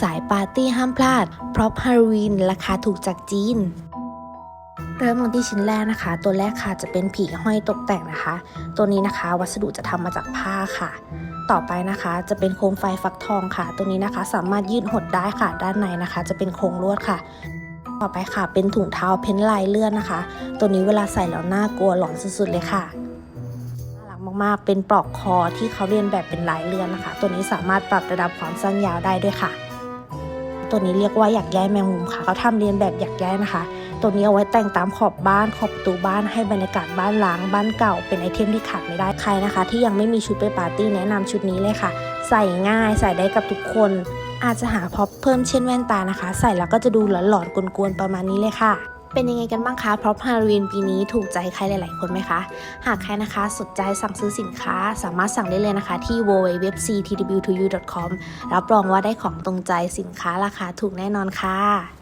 สายปาร์ตี้ห้ามพลาดเพราะฮาโลวีนราคาถูกจากจีน เริ่มกันที่ชิ้นแรกนะคะ ตัวแรกค่ะจะเป็นผีห้อยตกแต่งนะคะ ตัวนี้นะคะวัสดุจะทำมาจากผ้าค่ะ ต่อไปนะคะจะเป็นโคมไฟฟักทองค่ะ ตัวนี้นะคะสามารถยืดหดได้ค่ะ ด้านในนะคะ จะเป็นโครงลวดค่ะต่อไปค่ะ เป็นถุงเท้าเพ้นลายเลื่อนนะคะ ตัวนี้เวลาใส่แล้วน่ากลัวหลอนสุดๆเลยค่ะน่ารักมากๆ เป็นปลอกคอที่เขาเรียนแบบเป็นลายเลื่อนนะคะ ตัวนี้สามารถปรับระดับความสั้นยาวได้ด้วยค่ะ ตัวนี้เรียกว่าหยักย้ายแมงมุมค่ะเขาทำเรียนแบบหยักย้ายนะคะ ตัวนี้เอาไว้แต่งตามขอบบ้านขอบประตูบ้านให้บรรยากาศบ้านล้างบ้านเก่า เป็นไอเทมที่ขาดไม่ได้ใครนะคะ ที่ยังไม่มีชุดไปปาร์ตี้แนะนำชุดนี้เลยค่ะ ใส่ง่ายใส่ได้กับทุกคน อาจจะหาพ็อปเพิ่มเช่นแว่นตานะคะ ใส่แล้วก็จะดูหลอนๆกวนๆประมาณนี้เลยค่ะ เป็นยังไงกันบ้างคะ เพราะพฮาโลวีนปีนี้ถูกใจใครหลาย ๆ คนไหมคะ หากใครนะคะสนใจสั่งซื้อสินค้า สามารถสั่งได้เลยนะคะที่ www.ctw2u.com รับรองว่าได้ของตรงใจสินค้าราคาถูกแน่นอนค่ะ